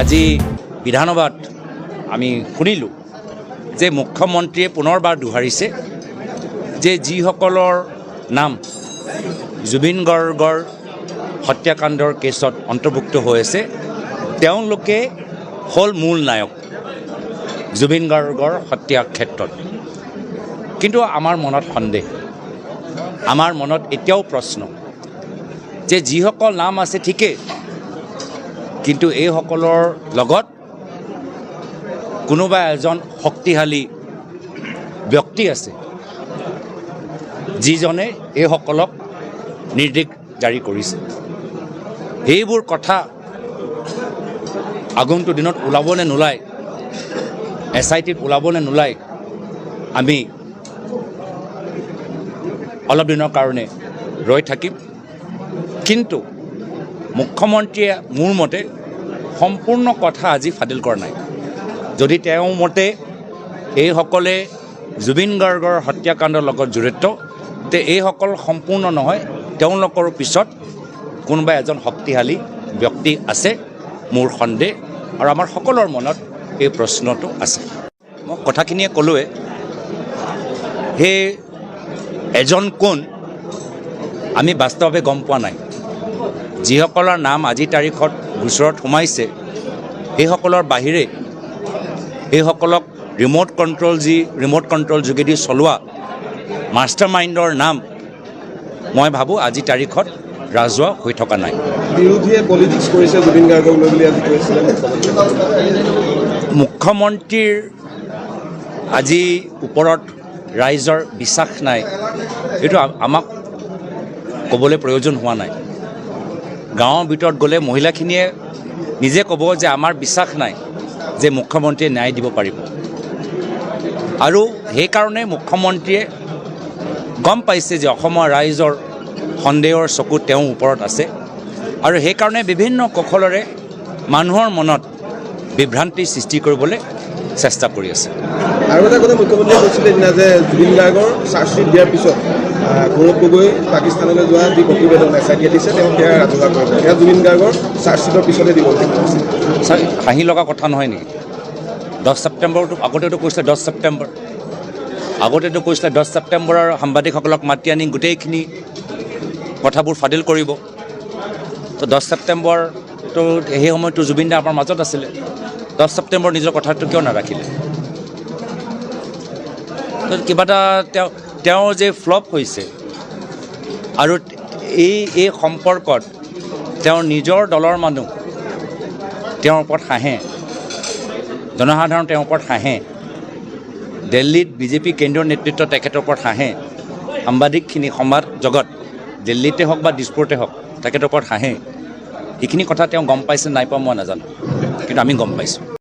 আজি বিধানসভাত আমি শুনিলোঁ যে মুখ্যমন্ত্ৰীয়ে পুনৰবাৰ দোহাৰিছে যে যিসকলৰ নাম জুবিন গাৰ্গৰ হত্যাকাণ্ডৰ কেছত অন্তৰ্ভুক্ত হৈ আছে তেওঁলোকে হ'ল মূল নায়ক জুবিন গাৰ্গৰ হত্যাৰ ক্ষেত্ৰত। কিন্তু আমাৰ মনত সন্দেহ আমাৰ মনত এতিয়াও প্ৰশ্ন যে যিসকল নাম আছে ঠিকেই কিন্তু এইসকলৰ লগত কোনোবা এজন শক্তিশালী ব্যক্তি আছে যিজনে এইসকলক নিৰ্দেশ জাৰি কৰিছে। সেইবোৰ কথা আগন্তুক দিনত ওলাব নে নোলায় এছ আই টিত ওলাব নে নোলায় আমি অলপ দিনৰ কাৰণে ৰৈ থাকিম। কিন্তু মুখ্যমন্ত্ৰীয়ে মোৰ মতে সম্পূৰ্ণ কথা আজি ফাদিল কৰা নাই। যদি তেওঁৰ মতে এইসকলে জুবিন গাৰ্গৰ হত্যাকাণ্ডৰ লগত জড়িত তে এইসকল সম্পূৰ্ণ নহয় তেওঁলোকৰ পিছত কোনোবা এজন শক্তিশালী ব্যক্তি আছে মোৰ সন্দেহ আৰু আমাৰ সকলোৰে মনত এই প্ৰশ্নটো আছে। মই কথাখিনিয়ে ক'লোৱে সেই এজন কোন আমি বাস্তৱে গম পোৱা নাই। যিসকলৰ নাম আজিৰ তাৰিখত গোচৰত সোমাইছে সেইসকলৰ বাহিৰে সেইসকলক ৰিম'ট কণ্ট্ৰল যি ৰিম'ট কণ্ট্ৰল যোগেদি চলোৱা মাষ্টাৰ মাইণ্ডৰ নাম মই ভাবোঁ আজিৰ তাৰিখত ৰাজহুৱা হৈ থকা নাই। আজি মুখ্যমন্ত্ৰীৰ আজি ওপৰত ৰাইজৰ বিশ্বাস নাই। এইটো আমাক ক'বলৈ প্ৰয়োজন হোৱা নাই। গাঁৱৰ ভিতৰত গ'লে মহিলাখিনিয়ে নিজে ক'ব যে আমাৰ বিশ্বাস নাই যে মুখ্যমন্ত্ৰীয়ে ন্যায় দিব পাৰিব। আৰু সেইকাৰণে মুখ্যমন্ত্ৰীয়ে গম পাইছে যে অসমৰ ৰাইজৰ সন্দেহৰ চকু তেওঁৰ ওপৰত আছে। আৰু সেইকাৰণে বিভিন্ন কৌশলেৰে মানুহৰ মনত বিভ্ৰান্তিৰ সৃষ্টি কৰিবলৈ চেষ্টা কৰি আছে। আৰু এটা কথা মুখ্যমন্ত্ৰীয়ে কৈছিলে সেইদিনা যে জুবিন গাৰ্গৰ চাৰ্জশ্বীট দিয়াৰ পিছত গৌৰৱ গগৈ পাকিস্তানলৈ যোৱা যি প্ৰতিবেদন এছ আই টিয়ে দিছে তেওঁ সেয়া ৰাজহুৱা কৰিব সেয়া জুবিন গাৰ্গৰ চাৰ্জশ্বীটৰ পিছতে দিব। বুলি হাঁহি লগা কথা নহয় নেকি? দহ ছেপ্টেম্বৰটো আগতেতো কৈছিলে দহ ছেপ্টেম্বৰ। আগতেতো কৈছিলে দহ ছেপ্টেম্বৰৰ সাংবাদিকসকলক মাতি আনি গোটেইখিনি কথাবোৰ ফাদিল কৰিব। তো দহ ছেপ্টেম্বৰটো সেই সময়তো জুবিন দা আমাৰ মাজত আছিলে। দহ ছেপ্টেম্বৰ নিজৰ কথাটো কিয় নাৰাখিলে? কিবা এটা তেওঁ তেওঁৰ যে ফ্লপ হৈছে আৰু এই এই সম্পৰ্কত তেওঁৰ নিজৰ দলৰ মানুহ তেওঁৰ ওপৰত হাঁহে জনসাধাৰণ তেওঁৰ ওপৰত হাঁহে দিল্লীত বিজেপি কেন্দ্ৰীয় নেতৃত্ব তেখেতৰ ওপৰত হাঁহে সাংবাদিকখিনি সংবাদ জগত দিল্লীতে হওক বা দিছপুৰতে হওক তেখেতৰ ওপৰত হাঁহে সেইখিনি কথা তেওঁ গম পাইছে নাই পোৱা মই নাজানো। কিন্তু আমি গম পাইছোঁ